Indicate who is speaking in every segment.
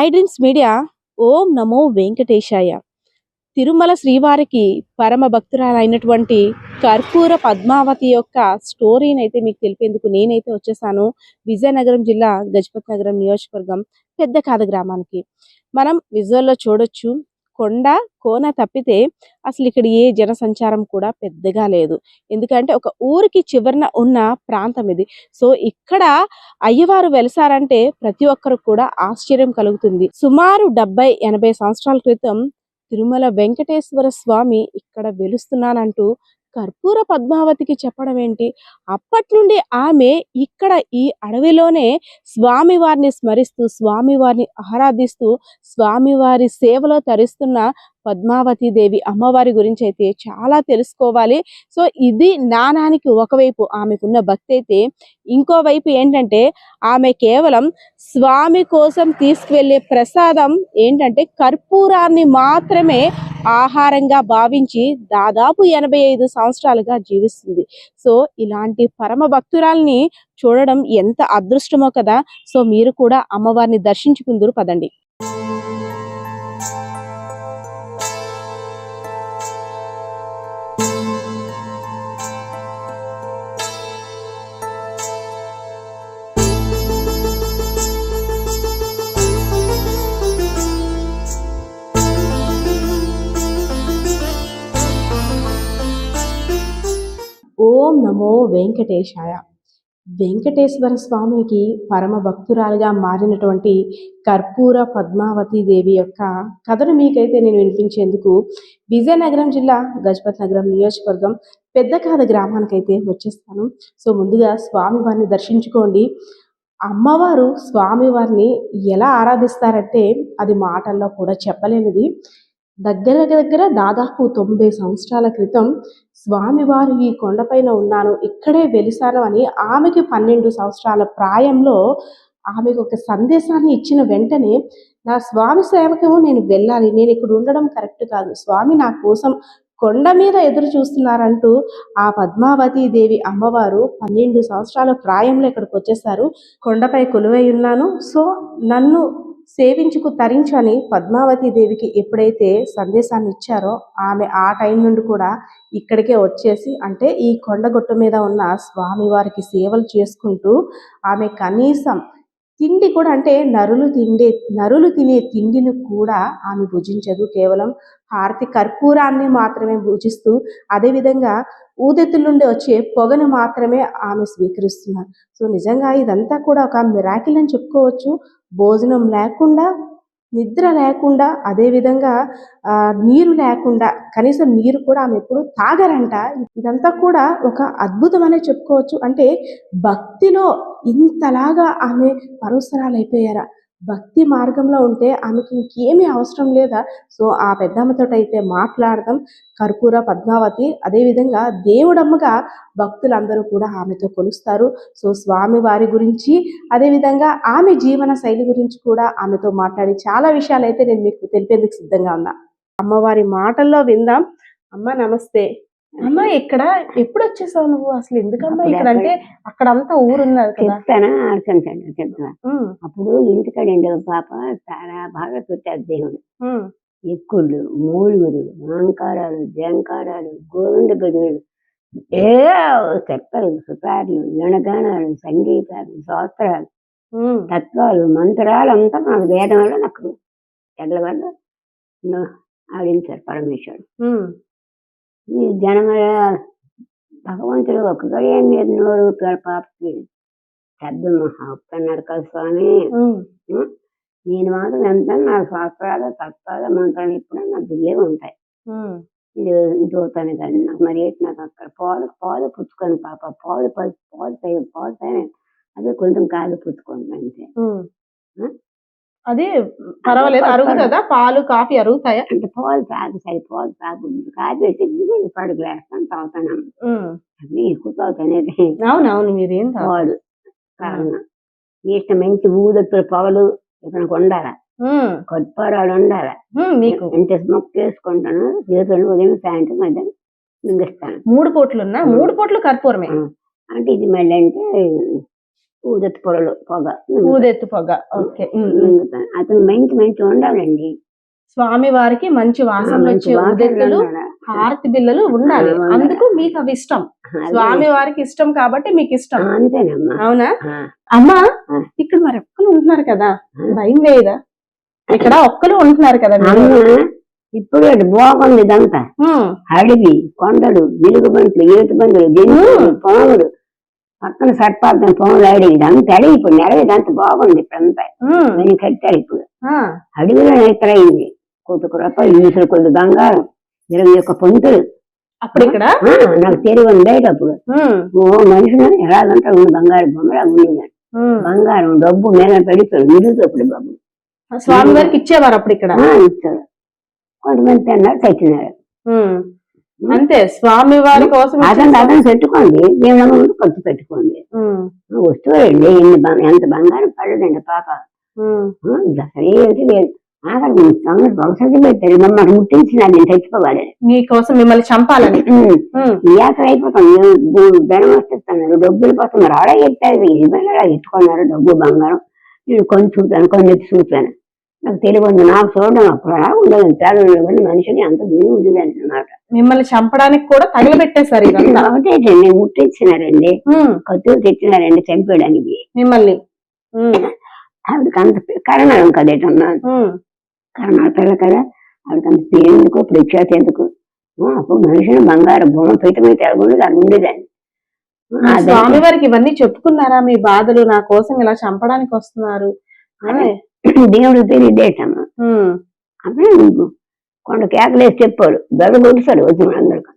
Speaker 1: I dreams media ఓం నమో వెంకటేశాయ. తిరుమల శ్రీవారికి పరమ భక్తురాలైనటువంటి కర్పూర పద్మావతి యొక్క స్టోరీని అయితే మీకు తెలిపేందుకు నేనైతే వచ్చేసాను. విజయనగరం జిల్లా గజపతి నగరం నియోజకవర్గం పెద్ద కాద గ్రామానికి. మనం విజువల్లో చూడొచ్చు. కొండ కోన తప్పితే అసలు ఇక్కడ ఏ జనసంచారం కూడా పెద్దగా లేదు. ఎందుకంటే ఒక ఊరికి చివరన ఉన్న ప్రాంతం ఇది. సో ఇక్కడ అయ్యవారు వెలసారంటే ప్రతి ఒక్కరికి కూడా ఆశ్చర్యం కలుగుతుంది. సుమారు డెబ్బై ఎనభై సంవత్సరాల క్రితం తిరుమల వెంకటేశ్వర స్వామి ఇక్కడ వెలుస్తున్నానంటూ కర్పూర పద్మావతికి చెప్పడం ఏంటి? అప్పటి నుండి ఆమె ఇక్కడ ఈ అడవిలోనే స్వామివారిని స్మరిస్తూ స్వామివారిని ఆరాధిస్తూ స్వామివారి సేవలో తరిస్తున్న పద్మావతి దేవి అమ్మవారి గురించి అయితే చాలా తెలుసుకోవాలి. సో ఇది నానానికి ఒకవైపు ఆమెకున్న భక్తి అయితే ఇంకోవైపు ఏంటంటే ఆమె కేవలం స్వామి కోసం తీసుకువెళ్ళే ప్రసాదం ఏంటంటే కర్పూరాన్ని మాత్రమే ఆహారంగా భావించి దాదాపు ఎనభై ఐదు సంవత్సరాలుగా జీవిస్తుంది. సో ఇలాంటి పరమ భక్తురాల్ని చూడడం ఎంత అదృష్టమో కదా. సో మీరు కూడా అమ్మవారిని దర్శించుకుందరు పదండి. నమో వెంకటేశాయ. వెంకటేశ్వర స్వామికి పరమ భక్తురాలుగా మారినటువంటి కర్పూర పద్మావతి దేవి యొక్క కథను మీకైతే నేను వినిపించేందుకు విజయనగరం జిల్లా గజపతి నగరం నియోజకవర్గం పెద్దకాద గ్రామానికైతే వచ్చేస్తాను. సో ముందుగా స్వామివారిని దర్శించుకోండి. అమ్మవారు స్వామివారిని ఎలా ఆరాధిస్తారంటే అది మాటల్లో కూడా చెప్పలేనిది. దగ్గర దగ్గర దాదాపు తొంభై సంవత్సరాల క్రితం స్వామివారు ఈ కొండపైన ఉన్నాను ఇక్కడే వెలిసాను అని ఆమెకి పన్నెండు సంవత్సరాల ప్రాయంలో ఆమెకు ఒక సందేశాన్ని ఇచ్చిన వెంటనే నా స్వామి సేవకు నేను వెళ్ళాలి నేను ఇక్కడ ఉండడం కరెక్ట్ కాదు స్వామి నా కోసం కొండ మీద ఎదురు చూస్తున్నారంటూ ఆ పద్మావతి దేవి అమ్మవారు పన్నెండు సంవత్సరాల ప్రాయంలో ఇక్కడికి వచ్చేసారు కొండపై కొలువై ఉన్నాను. సో నన్ను సేవించుకు తరించని పద్మావతి దేవికి ఎప్పుడైతే సందేశాన్ని ఇచ్చారో ఆమె ఆ టైం నుండి కూడా ఇక్కడికే వచ్చేసి అంటే ఈ కొండగొట్టు మీద ఉన్న స్వామివారికి సేవలు చేసుకుంటూ ఆమె కనీసం తిండి కూడా అంటే నరులు తిండే నరులు తినే తిండిని కూడా ఆమె భుజించదు. కేవలం హారతి కర్పూరాన్ని మాత్రమే భుజిస్తూ అదేవిధంగా ఊదెత్తుల నుండి వచ్చే పొగను మాత్రమే ఆమె స్వీకరిస్తున్నారు. సో నిజంగా ఇదంతా కూడా ఒక మిరాకిల్ అని చెప్పుకోవచ్చు. భోజనం లేకుండా నిద్ర లేకుండా అదేవిధంగా నీరు లేకుండా కనీసం నీరు కూడా ఆమె ఎప్పుడు తాగరంట. ఇదంతా కూడా ఒక అద్భుతం అనే చెప్పుకోవచ్చు. అంటే భక్తిలో ఇంతలాగా ఆమె పరవసరాలైపోయారా భక్తి మార్గంలో ఉంటే ఆమెకి ఇంకేమీ అవసరం లేదా? సో ఆ పెద్దమ్మతో అయితే మాట్లాడదాం. కర్పూర పద్మావతి అదేవిధంగా దేవుడమ్మగా భక్తులందరూ కూడా ఆమెతో కొలుస్తారు. సో స్వామి వారి గురించి అదేవిధంగా ఆమె జీవన శైలి గురించి కూడా ఆమెతో మాట్లాడి చాలా విషయాలు అయితే నేను మీకు తెలిపేందుకు సిద్ధంగా ఉన్నా. అమ్మవారి మాటల్లో విందాం. అమ్మ నమస్తే. అమ్మ ఇక్కడ ఎప్పుడు వచ్చేసావు నువ్వు? అసలు ఎందుకమ్మా ఇక్కడ అంటే అక్కడంతా ఊరున్నారు కదా.
Speaker 2: చెప్తానా చెప్తాను
Speaker 1: ఉమ్,
Speaker 2: అప్పుడు ఇంటికాడ ఉండే ఒక పాప చాలా బాగా చుట్టారు దేవుడు. ఎక్కుళ్ళు మూలుగులు మాంకారాలు జంకారాలు గోవింద గదువులు ఏ చెక్కలు సుతార్లు గణగానాలు సంగీతాలు శాస్త్రాలు తత్వాలు మంత్రాలు అంతా నాకు వేదం వల్ల నాకు ఎడ్ల వల్ల ఆడించారు పరమేశ్వరుడు. ఈ జనమ భగవంతుడు ఒక్కడే మీరు నోరు పాపకి. పెద్ద కదా స్వామి? నేను మాత్రం ఎంత నా శాస్త్రాలు తత్వాలు మంత్రాలు ఇప్పుడు నా బిల్లే ఉంటాయి. ఇది ఇది అవుతాను కానీ నాకు మరి ఏంటి నాకు అక్కడ పాలు పాలు పుచ్చుకొని పాప. పాలు పాలు పాలు పాలు అది కొంచెం కాదు పుచ్చుకోండి అంతే?
Speaker 1: అది పర్వాలేదు అరుగుతుందా పాలు కాఫీ అరుగుతాయా
Speaker 2: అంటే పాలు తాగు సరి పాలు తాగు వేసి ఇదిగోండి పడుకు వేస్తాను తాగుతాను. అవి ఎక్కువ తాగుతానేది.
Speaker 1: అవునవును మీరేం.
Speaker 2: పాలు కారణం ఇష్టం మంచి ఊదొత్తుల పొగలు ఇక్కడ ఉండాలి
Speaker 1: ఉమ్.
Speaker 2: కొట్టుపారాలు ఉండాలి?
Speaker 1: మీకు.
Speaker 2: ఎంత స్మోక్ చేసుకుంటాను చేతులు ఉదయం సాయంత్రం మధ్యాహ్నం మింగిస్తాను.
Speaker 1: మూడు పోట్లున్నా? మూడు పోట్లు కర్పూరమే.
Speaker 2: అంటే ఇది మళ్ళీ అంటే ఊదొత్తి పొగలు పొగ.
Speaker 1: ఊదెత్తు పొగ. ఓకే.
Speaker 2: అతను మంచి మంచి ఉండాలండి
Speaker 1: స్వామి వారికి మంచి వాసన వచ్చే ఊదెత్తులు. హారతి బిల్లలు ఉండాలి. అందుకు మీకు అవి ఇష్టం. స్వామి వారికి ఇష్టం కాబట్టి మీకు ఇష్టం.
Speaker 2: అంతేనమ్మా.
Speaker 1: అవునా. అమ్మా. ఇక్కడ మరి ఒక్కలు ఉంటున్నారు కదా. భయం లేదా ఇక్కడ ఒక్కలు ఉంటున్నారు కదా
Speaker 2: ఇప్పుడు బాగుంది ఇదంతా. అడవి కొండలు జిలుగు బంట్లు ఈత బంతులు జంతువులు పాములు. పక్కన సర్పార్థం పాములు అడవి ఇదంతా అడవి ఇప్పుడు నెలవి ఇదంతా బాగుంది ఇప్పుడంతా
Speaker 1: ఉమ్,
Speaker 2: ఇవన్నీ కట్టారు ఇప్పుడు
Speaker 1: ఆ,
Speaker 2: అడవిలో ఎత్తరైంది కొద్ది రూపాయలు ఈసులు కొద్ది బంగారం ఇరవై ఒక్క పొంతులు
Speaker 1: అప్పుడు ఇక్కడ
Speaker 2: ఆ, నాకు తెలివి ఉండేది అప్పుడు
Speaker 1: ఉమ్,
Speaker 2: ఓ మనిషిని ఎలాగంటే ఉంది బంగారు బొమ్మలా ఉంది
Speaker 1: ఉమ్.
Speaker 2: బంగారం డబ్బు మీద పెడుతుంది నిలుగుతప్పుడు బాబు
Speaker 1: స్వామి వారికి ఇచ్చేవారు అప్పుడు ఇక్కడ
Speaker 2: ఆ, ఇచ్చారు కొంతమంది తిన్నారు చచ్చినారు
Speaker 1: ఉమ్. అంతే స్వామి వారి కోసం
Speaker 2: అతను అతను పెట్టుకోండి. దేవుళ్ళ ముందు ఖర్చు పెట్టుకోండి. ఎన్ని బం- ఎంత బంగారం పడదండి పాప. అసలు ఏమిటి లేదు. ఆఖరి సంగతి భవిష్యత్తు పెట్టారు మమ్మల్ని ముట్టించిన నేను చచ్చిపోవాలి.
Speaker 1: మీకోసం మిమ్మల్ని చంపాలని. ఉమ్,
Speaker 2: ఈ ఆఖరి అయిపోతాం ధనం వస్తున్నారు డబ్బులు కోసం ఆడ ఎత్తారు. ఇవాళ ఎత్తుకున్నారు. డబ్బు బంగారం. నేను కొన్ని చూపాను కొన్ని చూపాను నాకు తెలివి ఉంది నాకు చూడడం అప్పుడు అలా ఉండదు? పేదలు కానీ మనిషిని అంత దీని ఉండేది అన్నమాట
Speaker 1: మిమ్మల్ని చంపడానికి కూడా తగిలిపెట్టేశారు ఇదంతా
Speaker 2: ఒకటే నేను ముట్టించినారండి కత్తులు తెచ్చినారండి చంపేయడానికి.
Speaker 1: మిమ్మల్ని.
Speaker 2: ఆవిడకి అంత కరణం కదేటన్నా
Speaker 1: ఉమ్,
Speaker 2: కరణాల పిల్ల కదా? ఆవిడకి అంత పేరు ఎందుకు? ప్రఖ్యాతి ఎందుకు? అప్పుడు మనిషిని బంగారు బొమ్మ పెట్టి మీద తెలగొండి అది ఉండేదాన్ని.
Speaker 1: స్వామి వారికి ఇవన్నీ చెప్పుకున్నారా? మీ బాధలు నా కోసం ఇలా చంపడానికి వస్తున్నారు. అని?
Speaker 2: దేవుడు తెలియదేటమ్మా అప్పుడు కొండ కేకలేసి చెప్పాడు దొర కొడుతాడు వచ్చిన అందరికి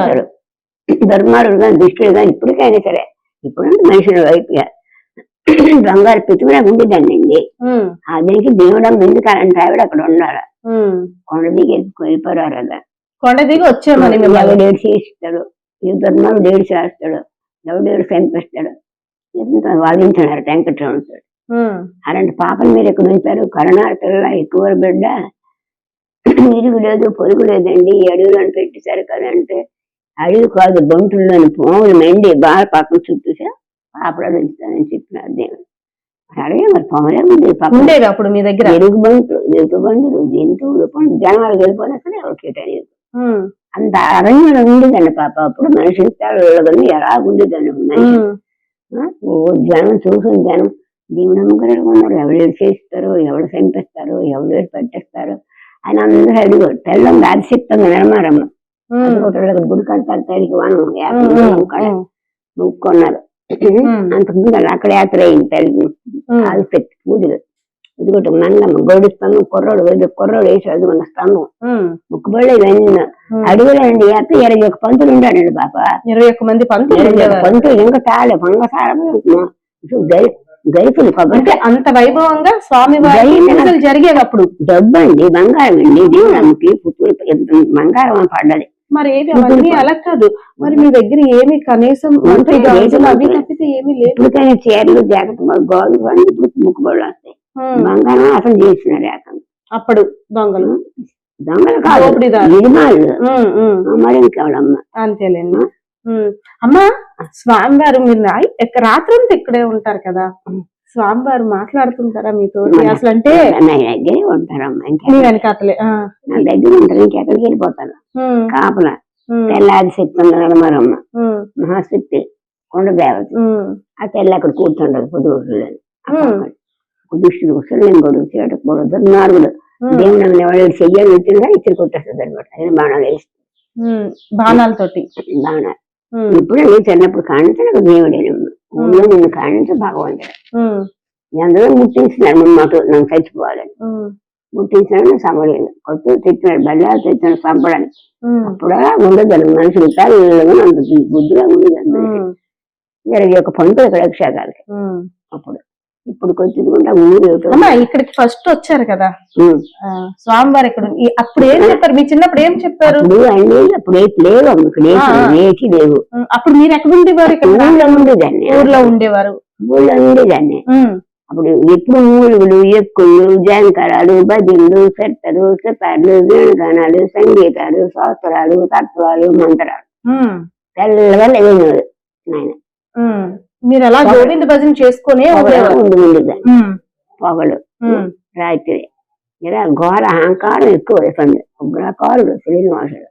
Speaker 1: వారు.
Speaker 2: ధర్మారుడు కానీ దుష్టుడు కానీ ఇప్పటికైనా సరే ఇప్పుడంటే మనుషుల వైపుగా బంగారు
Speaker 1: ఉమ్,
Speaker 2: ఆ దీనికి దేవుడు ఎందుకు అంటే ఆవిడ అక్కడ
Speaker 1: ఉమ్.
Speaker 2: కొండ దిగి వెళ్ళిపోయారు కదా.
Speaker 1: కొండ దిగి వచ్చామని
Speaker 2: ఎవడు ఏడు ఈ ధర్మాలు ఏడు చేస్తాడు? ఎవడు ఏడు ఎంత వాదించినారు వెంకటరమణుడు
Speaker 1: ఉమ్,
Speaker 2: అలాంటి పాపలు మీరు ఎక్కడ ఉంచారు కరోనా ఎక్కువ బిడ్డ. ఇరుగు లేదు పొరుగు లేదండి. ఈ అడవిలో పెట్టేశారు కదా అంటే అడవి కాదు బొంటుల్లోని పాములు మెండి బాగా పక్కన చుట్టూసా పాపలు ఉంచుతానని చెప్పినారు దేవుడు. అడవి మరి పాములే ఉంది
Speaker 1: ఉండేవి అప్పుడు మీ దగ్గర?
Speaker 2: ఎరుగు బంట్లు ఎరుగు బంతులు జంతువులు జనాలు వెళ్ళిపోయినా ఎవరికి తెలియదు
Speaker 1: ఉమ్,
Speaker 2: అంత అరణ్యంలో ఉండేదండి పాప. అప్పుడు మనిషి ఎలా ఉండేదండి మనిషి. జనం చూసిన జనం దేవుడు నమ్మకం ఉన్నారు ఎవరు చేస్తారు ఎవరు చంపేస్తారు ఎవరు పట్టేస్తారు అని అందరూ అడిగారు. తెల్లం నిలమారమ్మ
Speaker 1: ఉమ్,
Speaker 2: ఒకటి గుడి కడతారు తల్లికి వనం మొక్కున్నారు. అంతకుముందు అక్కడ యాత్ర అయింది తల్లి. అది పెట్టి పూజలు. ఇదిగోటి మంగమ్మ గౌడి స్తంభం కుర్రోడు కుర్రోడు వేసి అదిగొన్న స్తంభం. ముక్కుబళ్ళు ఇవన్నీ. అడుగులండి యాత్ర ఇరవై ఒక పంతులు ఉండాడండి పాప
Speaker 1: ఇరవై ఒక్క మంది పంతులు
Speaker 2: పంతులు ఇంకా తాళే పంగ తాళ గైపులు
Speaker 1: అంటే అంత వైభవంగా స్వామి జరిగేవి అప్పుడు
Speaker 2: డబ్బు అండి బంగారం అండి దేవుడికి పుత్తూరు బంగారం అని పడ్డది.
Speaker 1: మరి ఏవి అవన్నీ అలా కాదు మరి మీ దగ్గర ఏమి కనీసం అవి. తప్పితే ఏమీ
Speaker 2: ఇప్పటికైనా చీరలు జాకెట్ గోలు అన్ని ఇప్పుడు ముక్కుబడులు వస్తాయి. బంగారం అసలు చేసినారు ఏకం
Speaker 1: అప్పుడు దొంగలు.
Speaker 2: దొంగలు కాదు. యజమానులు. మరి ఇంకెవడమ్మ?
Speaker 1: అంతేలేండి. ఉమ్. అమ్మా స్వామివారు మీరు ఎక్క- రాత్రంతా ఇక్కడే ఉంటారు కదా. స్వామివారు మాట్లాడుతుంటారా మీతో అసలు అంటే
Speaker 2: నా దగ్గరే ఉంటారమ్మ
Speaker 1: వెనకాతలే.
Speaker 2: నా దగ్గర ఉంటారు ఇంకెక్కడికి వెళ్ళిపోతాను
Speaker 1: ఉమ్,
Speaker 2: కాపల. తెల్లాది శక్తి ఉన్నది మరమ్మ
Speaker 1: ఉమ్,
Speaker 2: మహాశక్తి కొండ దేవత. ఆ తెల్ల అక్కడ కూర్చుండదు పొద్దుగురు
Speaker 1: ఉమ్.
Speaker 2: దుష్టుడు సులింగుడు చీటకుడు దుర్మార్గుడు
Speaker 1: ఉమ్,
Speaker 2: దేవుడు ఎవరు చెయ్యాలి వచ్చిందా ఇచ్చి కొట్టేస్తుంది అనమాట. బాణాలు వేసి.
Speaker 1: ఉమ్, బాణాలతోటి.
Speaker 2: బాణాలు. ఇప్పుడు నేను చిన్నప్పుడు కానించి నాకు దేవుడే ఊళ్ళో నిన్ను కానించి భగవంతుడు. అందరూ ముట్టించినారు మన మాకు నన్ను చచ్చిపోవాలని. ముట్టించినాడు నేను సమలేదు కొత్త తెచ్చినాడు బల్లాలు తెచ్చినాడు చంపడానికి
Speaker 1: ఉమ్,
Speaker 2: అప్పుడు ఉండదు మనుషులు తల్లి అంత బుద్ధిగా ఉండదు. ఇరవై ఒక పంతులు ఇక్కడ
Speaker 1: ఉమ్.
Speaker 2: అప్పుడు ఇప్పుడు వచ్చింది కూడా ఊరు ఒకటి.
Speaker 1: అమ్మా ఇక్కడికి ఫస్ట్ వచ్చారు కదా. స్వామివారు ఇక్కడ అప్పుడు ఏం చెప్పారు? మీ చిన్నప్పుడు ఏం చెప్పారు?
Speaker 2: అప్పుడు లేవు ఇక్కడ లేవు.
Speaker 1: అప్పుడు మీరు ఎక్కడ ఉండేవారు ఇక్కడ?
Speaker 2: ఊళ్ళో ఉండేదాన్ని.
Speaker 1: ఊర్లో ఉండేవారు.
Speaker 2: ఊళ్ళో ఉండేదాన్ని. అప్పుడు ఎప్పుడు మూలుగులు ఎక్కుళ్ళు జాంకరాలు భజనలు సెట్టలు సెతార్లు వీణగానాలు సంగీతాలు శాస్త్రాలు తత్వాలు మంత్రాలు. తెల్లగా లేవేవాడు నాయన.
Speaker 1: ఉమ్. మీరు అలా గోవింద భజన చేసుకునే
Speaker 2: పొగలు. రాత్రి. ఇలా ఘోర అహంకారం ఎక్కువ వేస్తుంది ఉగ్రకారుడు శ్రీనివాసుడు.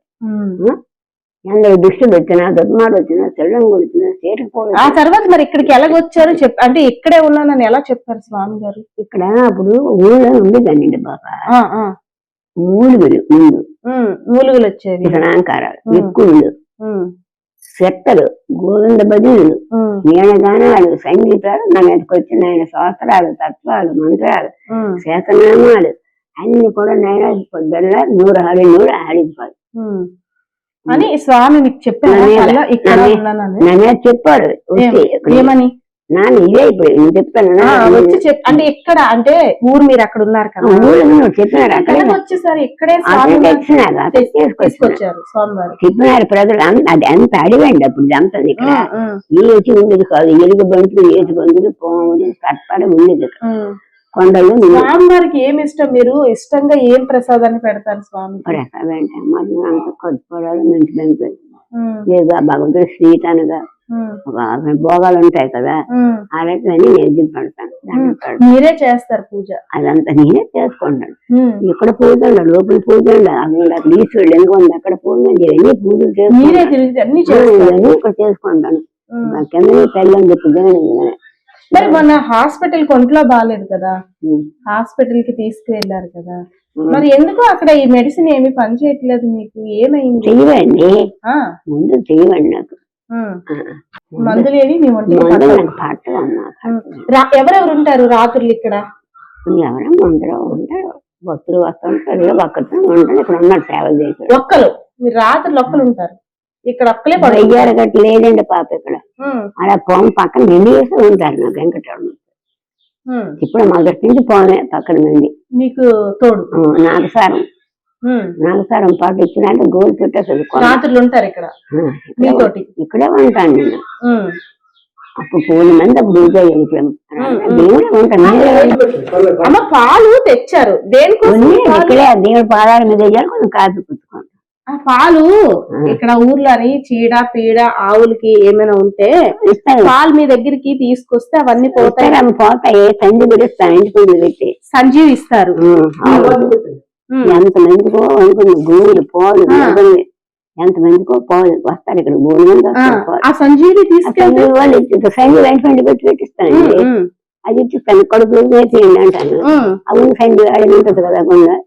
Speaker 2: అందరు దుష్టులు వచ్చినా దుర్మార్లు వచ్చినా తెల్లంగు వచ్చినా
Speaker 1: ఆ
Speaker 2: చీటపోడు
Speaker 1: తర్వాత మరి ఇక్కడికి ఎలాగొచ్చారు చెప్ అంటే ఇక్కడే ఉన్నానని ఎలా చెప్పారు స్వామి గారు
Speaker 2: ఇక్కడ అప్పుడు ఊళ్ళో ఉండేదాన్ని బాబా.
Speaker 1: ఆ, ఆ.
Speaker 2: మూలుగులు ముందు.
Speaker 1: మూలుగులు వచ్చేవి
Speaker 2: ఇతనాంకారాలు
Speaker 1: ఉమ్.
Speaker 2: సెట్టలు గోవింద భజనలు వీణగానాలు సంగీతాలు నా మీదకి వచ్చిన ఆయన శాస్త్రాలు తత్వాలు మంత్రాలు శాతనామాలు అన్ని కూడా నేను పొద్దున్న నూరు ఆడి నూరు
Speaker 1: ఉమ్. అని స్వామి మీకు చెప్పారు ఏం- ఏమని?
Speaker 2: నాన్న ఇదే ఇప్పుడు నేను చెప్తాను
Speaker 1: వచ్చి చెప్ అంటే ఇక్కడ అంటే ఊరు మీరు అక్కడ ఉన్నారు కదా.
Speaker 2: నువ్వు చెప్పినారు అక్కడ
Speaker 1: వచ్చేసారి? ఇక్కడే తీసుకొచ్చారు స్వామి వారు
Speaker 2: చెప్పినారు ప్రజలు. అంత- అది అంత అడిగండి అప్పుడు ఇదంతా ఇక్కడ. ఏచి ఉండేది కాదు. ఎలుగు బంతులు ఏటి బంతులు పోములు సత్పాలు ఉండేది. కొండలు
Speaker 1: స్వామి వారికి ఏమి ఇష్టం? మీరు ఇష్టంగా ఏం ప్రసాదాన్ని పెడతారు స్వామి?
Speaker 2: వెంట మధ్య అంత కొద్దిపోవడాలు మంచి మంచి లేదా భగవంతుడు స్వీట్ అనగా ఒక భోగాలు ఉంటాయి కదా ఆ. రకమని నైవేద్యం పెడతాను.
Speaker 1: మీరే చేస్తారు పూజ?
Speaker 2: అదంతా నేనే చేసుకుంటాను. ఇక్కడ పూజ ఉండాలి లోపల పూజ ఉండాలి అక్కడ ఈశ్వరుడు ఎందుకు ఉంది అక్కడ పూజ ఉంది ఇవన్నీ పూజలు
Speaker 1: మీరే
Speaker 2: చేసుకుంటాను ఇక్కడ చేసుకుంటాను.
Speaker 1: ఉమ్.
Speaker 2: నా కింద తెల్లని చెప్పి దేవుని
Speaker 1: మరి మొన్న హాస్పిటల్ ఒంట్లో బాగాలేదు కదా? హాస్పిటల్కి తీసుకువెళ్ళారు కదా? మరి ఎందుకు అక్కడ ఈ మెడిసిన్ ఏమి పనిచేయట్లేదు మీకు? ఏమైంది?
Speaker 2: చెయ్యండి ముందు చెయ్యండి నాకు.
Speaker 1: మందులు.
Speaker 2: నాకు
Speaker 1: ఎవరెవరు ఉంటారు రాత్రులు ఇక్కడ?
Speaker 2: ఎవరన్నా అందరూ ఉంటారు. భక్తులు వస్తుంటారు ఒక్కరితో ఉంటారు. ఇక్కడ ఉన్నారు సేవలు చేశారు.
Speaker 1: ఒక్కలు. మీరు రాత్రులు ఒక్కలు ఉంటారు. ఇక్కడ ఒక్కలే
Speaker 2: అయ్యారు గట్ల లేదండి పాప ఇక్కడ. అలా పోం పక్కన నిండి వేసి ఉంటారు నాకు వెంకటరమణ. ఇప్పుడు మొదటి నుంచి పోనే పక్కన నుండి.
Speaker 1: మీకు తోడు.
Speaker 2: ఆ, నాగసారం నాగసారం పాటు ఇచ్చినట్టు గోలు పెట్టేస్తుంది కొండ.
Speaker 1: రాత్రులు ఉంటారు ఇక్కడ.
Speaker 2: ఇక్కడే
Speaker 1: మీతోటి.
Speaker 2: ఇక్కడే ఉంటాను నేను. అప్పుడు పూల మంది అప్పుడు దేవుడే ఉంటాను.
Speaker 1: అమ్మ పాలు తెచ్చారు. దేనికోసం?
Speaker 2: ఇక్కడే దేవుడి పాదాల మీద వేయాలి కొంచెం కాపీ పుచ్చుకోండి
Speaker 1: ఆ పాలు? ఇక్కడ ఊర్లోని చీడ పీడ ఆవులకి ఏమైనా ఉంటే
Speaker 2: ఇస్తారు.
Speaker 1: పాలు మీ దగ్గరికి తీసుకొస్తే అవన్నీ పోతాయి.
Speaker 2: ఇస్తారు పోతాయి. కొంచెం పెట్టి.
Speaker 1: సంజీవ్ ఇస్తారు.
Speaker 2: ఎంత మందికో అనుకున్న గోవులు పోలు ఎవరు ఎంత మందికో పోలు వస్తారు ఇక్కడ గోలు
Speaker 1: సంజీవి
Speaker 2: సంధి వాళ్ళు సంధి వెంట వెంట పెట్టి పెట్టిస్తానండి అది ఇచ్చిస్తాను కడుపు నేర్చేయండి అంటాను. అవును సంధి అది ఉంటుంది కదా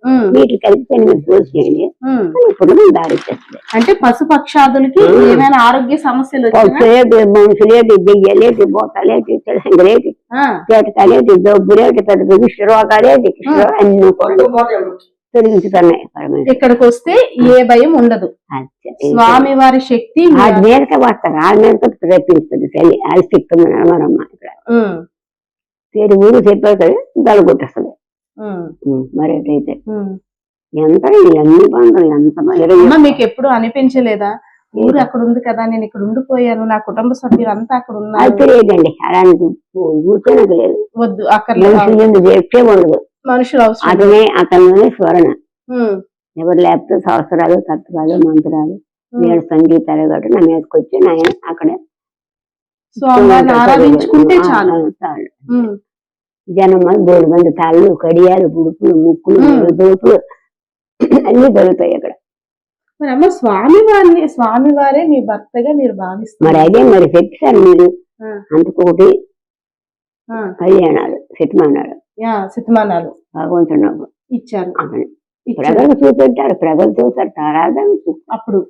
Speaker 1: ఉమ్,
Speaker 2: వీటికి కలిపి సంధి మీద పోసేయండి
Speaker 1: ఉమ్.
Speaker 2: కానీ ఇప్పుడు మేము దారి ఇచ్చేస్తుంది
Speaker 1: అంటే పశు పక్షాదులకి ఏమైనా ఆరోగ్య సమస్యలు
Speaker 2: పక్షులేటి మనుషులేటి దెయ్యలేటి బోతలేటి తెలంగలేటి
Speaker 1: ఆ,
Speaker 2: చేటకాలేటి దొబ్బులేటి పెద్ద పెద్ద రోగాలేటి అన్ని పరమేశ్వరుడు.
Speaker 1: ఇక్కడికి వస్తే ఏ భయం ఉండదు. స్వామి వారి శక్తి
Speaker 2: మీదకే వస్తారు ఆ మీదకి రప్పిస్తుంది తల్లి అది శక్తి మనమ్మ ఇక్కడ. పేరు ఊరు చెప్పారు కదా దళ కొట్టేస్తుంది. మరేటైతే. ఎంత అన్ని బంధువులు ఎంత
Speaker 1: మీకు ఎప్పుడు అనిపించలేదా? ఊరు అక్కడ ఉంది కదా నేను ఇక్కడ ఉండిపోయాను నా కుటుంబ సభ్యులు అంతా అక్కడ ఉన్నారు.
Speaker 2: అయితే లేదండి అలాంటి కూర్చోనది లేదు.
Speaker 1: వద్దు అక్కడ
Speaker 2: చెప్పే ఉండదు.
Speaker 1: మనుషులు అవసరం.
Speaker 2: అతనే అతనిలోనే స్మరణ.
Speaker 1: ఉమ్,
Speaker 2: ఎవరు లేకపోతే సంవత్సరాలు తత్వాలు మంత్రాలు. నేను సంగీతాలు కాబట్టి నా మీదకి వచ్చి నాయన అక్కడ
Speaker 1: ఆరాధించుకుంటే చాలు.
Speaker 2: జనం బోడు మంది తాళ్ళు కడియాలు బుడుపులు ముక్కులు. దోపులు అన్ని దొరుకుతాయి అక్కడ.
Speaker 1: మరి అమ్మ స్వామి వారిని స్వామి వారే మీ భర్తగా మీరు భావిస్తారు.
Speaker 2: మరి అదే మరి చెప్పారు మీరు. అంతకొకటి కళ్యాణాలు శతమానాలు
Speaker 1: శతమానాలు
Speaker 2: భగవంతుడు
Speaker 1: ఇచ్చారు.
Speaker 2: ప్రజలు చూపెట్టారు. ప్రజలు చూసారు తారాధన
Speaker 1: అప్పుడు.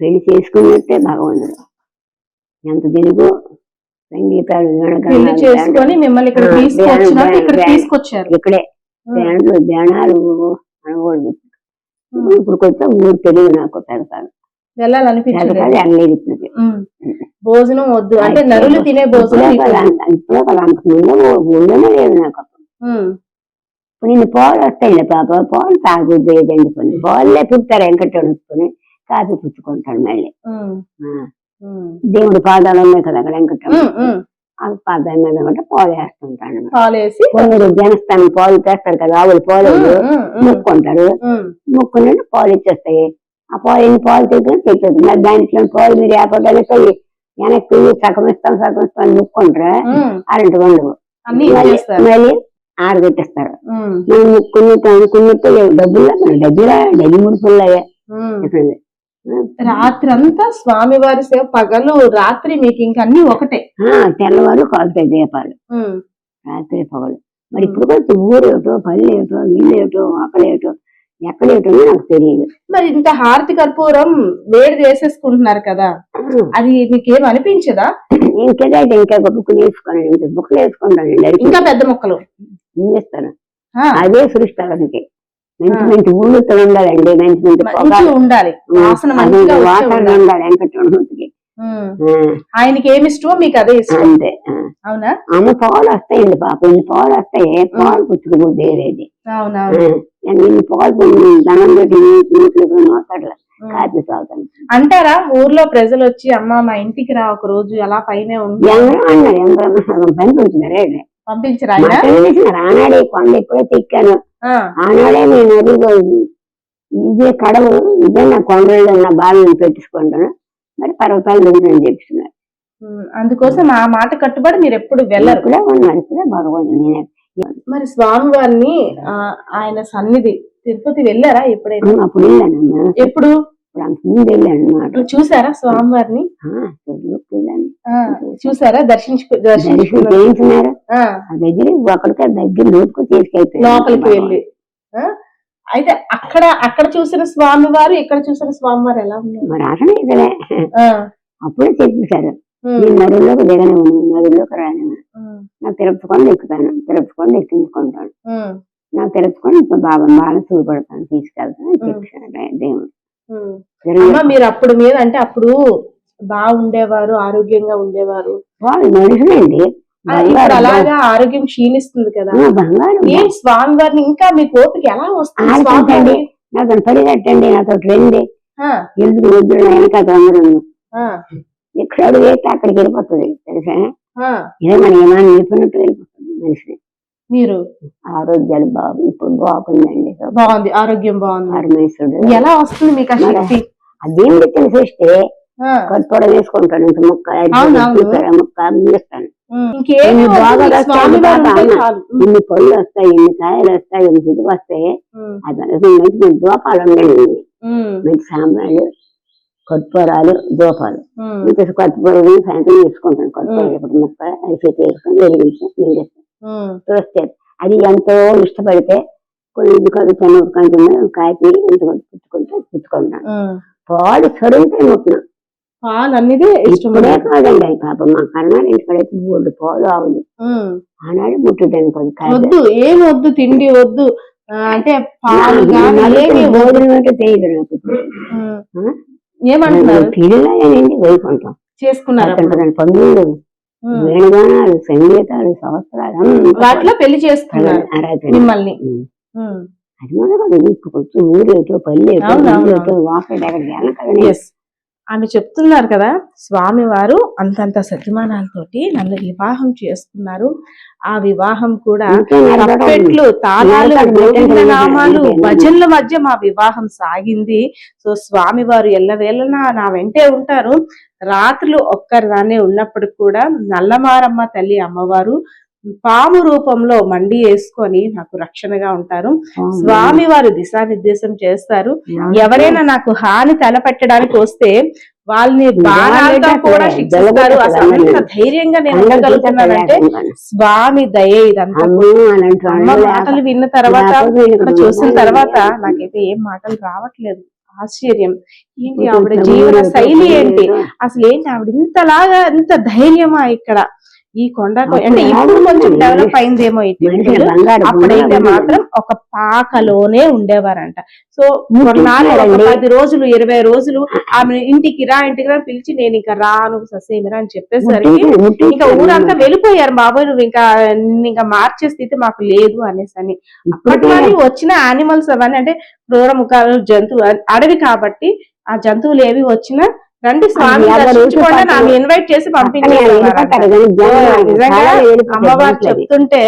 Speaker 2: పెళ్ళి చేసుకున్నట్టే భగవంతుడు. ఎంత తిరుగు సంగీతాలు
Speaker 1: ఇక్కడ
Speaker 2: ఆ,
Speaker 1: తీసుకొచ్చినాక
Speaker 2: బ్యాన్-
Speaker 1: ఇక్కడ
Speaker 2: బ్యాన్-
Speaker 1: తీసుకొచ్చారు.
Speaker 2: ఇక్కడే.
Speaker 1: ఉమ్,
Speaker 2: బ్యాండ్లు బ్యాణాలు అనకూడదు
Speaker 1: ఉమ్.
Speaker 2: ఇప్పుడు కొంచెం ఊరు తెలియదు నాకు పెడతాను ఇప్పుడు
Speaker 1: ఉమ్. భోజనం వద్దు. అంటే నరులు తినే భోజనం
Speaker 2: ఇప్పుడే నాకు. అప్పుడు.
Speaker 1: ఉమ్.
Speaker 2: ఇప్పుడు నేను పాలు వస్తాయి పాప పాలు తాగుద్ది ఏదండి కొన్ని పాలే పుట్టారు వెంకటేశ్వరుని కాఫీ పుచ్చుకుంటాడు మళ్ళీ. దేవుడి పాదాలు ఉన్నాయి కదా అక్కడ వెంకటేశ్వర. ఆ పాదాల మీద కూడా పాలు వేస్తుంటాడు కొందరు జనస్థానం పాలు తెస్తారు కదా ఆవులు పాలు. ముక్కుంటారు. ముక్కుని పాలు ఇచ్చేస్తాయి ఆ పాలు ఎన్ని పాలు తెచ్చిన తెచ్చేది మరి దాంట్లో పాలు మీరు ఏపడానికి వెనక్కి సగం ఇస్తాం సగం ఇస్తాం ముక్కుంటారా. అరటి ఉండవు మళ్ళీ
Speaker 1: ఉమ్.
Speaker 2: మనం ముక్కున్నట్టు అనుకున్నట్టు డబ్బులు డబ్బులా డబ్బు ముడుపులయ్యా
Speaker 1: ఉమ్. రాత్రి అంతా స్వామివారి సేవ పగలు రాత్రి మీకు ఇంక అన్ని ఒకటే.
Speaker 2: తెల్లవారు కాలుతాయి దీపాలు. రాత్రి పగలు. మరి ఇప్పుడు కూడా ఊరు ఏటో పల్లె ఏటో ఇల్లు ఏటో అక్కడేటో ఎక్కడేటో నాకు తెలియదు.
Speaker 1: మరి ఇంత హారతి కర్పూరం వేడి చేసేసుకుంటున్నారు కదా అది మీకేం అనిపించదా?
Speaker 2: ఇంకేదైతే ఇంకా ఒక బుక్ వేసుకోండి ఇంకా బుక్లు వేసుకుంటాను
Speaker 1: ఇంకా పెద్ద మొక్కలు.
Speaker 2: చేస్తాను? అదే సృష్టి మంచి మంచి ఊళ్ళతో ఉండాలండి మంచి మంచి
Speaker 1: ఉండాలి. వాసన ఉండాలి.
Speaker 2: వెంకటరమణకి.
Speaker 1: ఆయనకి ఏమి ఇష్టమో మీకు అదే ఇష్టం.
Speaker 2: అంతే.
Speaker 1: అవునా?
Speaker 2: అమ్మ పాలు వస్తాయండి పాప. ఇన్ని పాలు వస్తాయి పాలు ఏరేది
Speaker 1: అవునవును.
Speaker 2: ఇన్ని పాలు ధనం పెట్టి నీళ్ళు మాట్లాడలే
Speaker 1: ఉమ్.
Speaker 2: కాపీ తాగుతాను.
Speaker 1: అంటారా? ఊర్లో ప్రజలు వచ్చి అమ్మ మా ఇంటికి రా ఒక రోజు అలా పైనే
Speaker 2: సగం పని
Speaker 1: పంపించరా
Speaker 2: ఆనాడే కొండ ఎప్పుడైతే ఎక్కాను
Speaker 1: ఆ,
Speaker 2: ఆనాడే నేను అదిగో ఇదే కడవు ఇదే నా కొండల్లో ఉన్న బాలను పెట్టించుకుంటాను. మరి పర్వతాలు దిగుదని చెప్తున్నారు.
Speaker 1: అందుకోసం ఆ మాట కట్టుబడి మీరు ఎప్పుడు వెళ్ళరు.
Speaker 2: ఇప్పుడే ఉన్నాను ఇప్పుడే నేనే.
Speaker 1: మరి స్వామివారిని ఆ, ఆయన సన్నిధి తిరుపతి వెళ్ళారా ఎప్పుడైనా?
Speaker 2: అప్పుడు వెళ్ళాను
Speaker 1: ఎప్పుడు?
Speaker 2: ఇప్పుడు అంత ముందు వెళ్ళాను
Speaker 1: చూసారా స్వామివారిని? చూసారా? దర్శించు
Speaker 2: దర్శనం
Speaker 1: దర్శించుకున్నారు
Speaker 2: దగ్గర ఒకరికే దగ్గర లోతుకు తీసుకెళ్తాను
Speaker 1: లోపలికి వెళ్ళి? అయితే అక్కడ అక్కడ చూసిన స్వామివారు ఇక్కడ చూసిన స్వామివారు ఎలా ఉన్నారు?
Speaker 2: మరి అసలు ఇదే
Speaker 1: ఆ,
Speaker 2: అప్పుడే చెప్పేశారు. నేను నదుల్లోకి దిగను రాను.
Speaker 1: ఉమ్,
Speaker 2: నా తిరుపతి కొండ ఎక్కుతాను తిరుపతి కొండ ఎక్కించుకుంటాను నా ఇప్పుడు బాబా బాగా చూపడతాను తీసుకెళ్తాను అని చెప్పారు దేవుడు.
Speaker 1: మీరు అప్పుడు మీద అంటే అప్పుడు బాగుండేవారు ఆరోగ్యంగా ఉండేవారు?
Speaker 2: వాళ్ళు మనుషులండి
Speaker 1: ఇప్పుడు అలాగా ఆరోగ్యం క్షీణిస్తుంది కదా. ఏం స్వామి వారిని ఇంకా మీ ఓపిక ఎలా వస్తుంది?
Speaker 2: నాతో పరిగెట్టండి నాతో రండి ఎందుకు వద్దు వెనక అందరూ ఎక్కడ వేస్తే అక్కడికి వెళ్ళిపోతుంది తెలుసా. ఇదే మన ఏమైనా చెప్పినట్టు వెళ్ళిపోతుంది మనిషి
Speaker 1: మీరు?
Speaker 2: ఆరోగ్యాలు బాగు ఇప్పుడు బాగుందండి.
Speaker 1: బాగుంది. ఆరోగ్యం బాగుంది.
Speaker 2: పరమేశ్వరుడు.
Speaker 1: ఎలా వస్తుంది మీకు శక్తి?
Speaker 2: అదేం తెలిసేస్తే కట్టుకోవడం వేసుకుంటాను ఇంత ముక్క ముక్క వేస్తాను ఇన్ని బాగా ఇన్ని పళ్ళు వస్తాయి ఇన్ని కాయలు వస్తాయి ఇన్ని ఇది వస్తాయి అది మంచి మంచి దోపాలు ఉండండి మంచి సాంబ్రాలు కట్టుకోరాలు దోపాలు. ఇంకా కొత్తపూరని సాయంత్రం వేసుకుంటాను కొత్తపూర ఇప్పుడు ముక్క అరిచేతి వేసుకొని వెలిగించి చూస్తే అది ఎంతో ఇష్టపడితే కొన్ని చిన్న కొంచెం కాపీ ఎంత పుచ్చుకుంటే పుచ్చుకుంటాను
Speaker 1: ఉమ్.
Speaker 2: పాలు చదువుతాయి మొత్తం
Speaker 1: పాలు అన్నిదే ఇష్టం
Speaker 2: ఇప్పుడే కాదండి అవి పాపం. మా కర్ణాలు ఇంటికడైతే మూడు పాలు ఆవులు. ఆనాడు కాదు
Speaker 1: వద్దు ఏం వద్దు తిండి వద్దు. అంటే పాలు ఏమి
Speaker 2: భోజనం అంటే తెలియదు నాకు?
Speaker 1: ఏమంటున్నారు?
Speaker 2: పిల్లలేనండి వైకుంఠం
Speaker 1: చేసుకున్నారు అప్పుడు.
Speaker 2: వేణుగానాలు సంగీతాలు సంవత్సరాలు
Speaker 1: వాటిలో పెళ్ళి చేసుకున్నారు
Speaker 2: ఆరాధన.
Speaker 1: మిమ్మల్ని.
Speaker 2: అది మొదలు ఊరేటో పల్లెటో
Speaker 1: ఆమె చెప్తున్నారు కదా స్వామి వారు అంతంత సత్యమానాలతోటి నన్ను వివాహం చేసుకున్నారు ఆ వివాహం కూడా. తప్పెట్లు తాళాలు. నామాలు? భజనల మధ్య మా వివాహం సాగింది సో స్వామి వారు ఎల్లవేళన నా వెంటే ఉంటారు రాత్రులు ఒక్కరిదానే ఉన్నప్పుడు కూడా నల్లమారమ్మ తల్లి అమ్మవారు పాము రూపంలో మండి వేసుకొని నాకు రక్షణగా ఉంటారు. స్వామి వారు దిశానిర్దేశం చేస్తారు. ఎవరైనా నాకు హాని తలపెట్టడానికి వస్తే వాళ్ళని బాణాలతో కూడా శిక్షిస్తారు. అసలు ధైర్యంగా నేను ఉండగలుగుతున్నానంటే స్వామి దయే ఇదంతా. మాటలు విన్న తర్వాత చూసిన తర్వాత నాకైతే ఏం మాటలు రావట్లేదు. ఆశ్చర్యం. ఏంటి ఆవిడ జీవన శైలి ఏంటి? అసలు ఏంటి ఆవిడ ఇంతలాగా ఇంత ధైర్యమా ఇక్కడ? ఈ కొండ అంటే ఇప్పుడు కొంచెం డెవలప్ అయిందేమో అప్పుడైతే మాత్రం ఒక పాకలోనే ఉండేవారంట. సో. పది రోజులు ఇరవై రోజులు ఆమె ఇంటికి రా ఇంటికి రా పిలిచి నేను ఇంకా రాను ససేమిరా అని చెప్పేసరికి ఇంకా ఊరంతా వెళ్ళిపోయారు. బాబాయ్ నువ్వు ఇంకా ఇంకా మార్చే స్థితి మాకు లేదు అనేసి అని. అప్పట్లో వచ్చిన యానిమల్స్ అవన్నీ అంటే క్రూర ముఖాలు జంతువు అడవి కాబట్టి ఆ జంతువులు ఏవి వచ్చినా రండి స్వామి దర్శించుకోండి. ఆమె ఇన్వైట్ చేసి
Speaker 2: వెళ్ళిపోతారు
Speaker 1: అమ్మవారు. చెప్తుంటే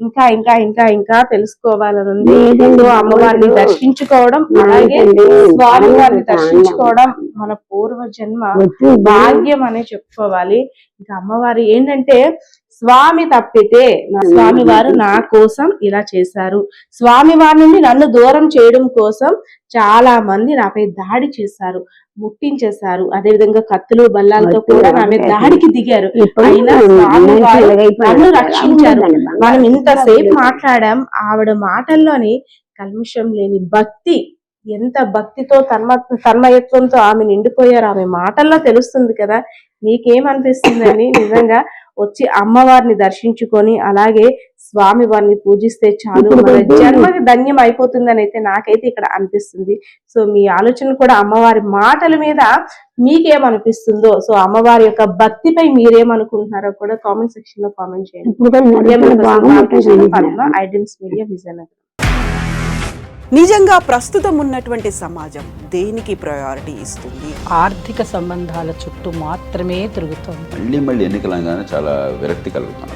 Speaker 1: ఇంకా ఇంకా ఇంకా ఇంకా తెలుసుకోవాలని ఉంది అమ్మవారిని. దర్శించుకోవడం అలాగే స్వామి వారిని దర్శించుకోవడం మన పూర్వ జన్మ భాగ్యం అనే చెప్పుకోవాలి ఇంకా అమ్మవారు ఏంటంటే స్వామి తప్పితే నా స్వామి వారు నా కోసం ఇలా చేశారు స్వామి వారి నుండి నన్ను దూరం చేయడం కోసం చాలా మంది నాపై దాడి చేశారు ముట్టించేశారు. అదే విధంగా కత్తులు బల్లాలతో కూడా మీద దాడికి దిగారు? నన్ను రక్షించారు. మనం ఇంతసేపు మాట్లాడాం. ఆవిడ మాటల్లోని కల్మషం లేని భక్తి ఎంత భక్తితో తన్మ తన్మయత్వంతో ఆమె నిండిపోయారు. ఆమె మాటల్లో తెలుస్తుంది కదా. నీకేమనిపిస్తుందని నిజంగా వచ్చి అమ్మవారిని దర్శించుకొని అలాగే స్వామి వారిని పూజిస్తే చాలు మన జన్మకి ధన్యం అయిపోతుందని అయితే నాకైతే ఇక్కడ అనిపిస్తుంది. సో మీ ఆలోచన కూడా అమ్మవారి మాటల మీద మీకేమనిపిస్తుందో సో అమ్మవారి యొక్క భక్తిపై మీరేమనుకుంటున్నారో కూడా కామెంట్ సెక్షన్లో కామెంట్ చేయండి. మీడియా విజయనగరం.
Speaker 3: నిజంగా ప్రస్తుతం ఉన్నటువంటి సమాజం దేనికి ప్రయారిటీ ఇస్తుంది?
Speaker 4: ఆర్థిక సంబంధాల చుట్టూ మాత్రమే తిరుగుతోంది.
Speaker 5: మళ్ళీ మళ్ళీ ఎన్నికలంగానే చాలా విరక్తి కలుగుతున్నాం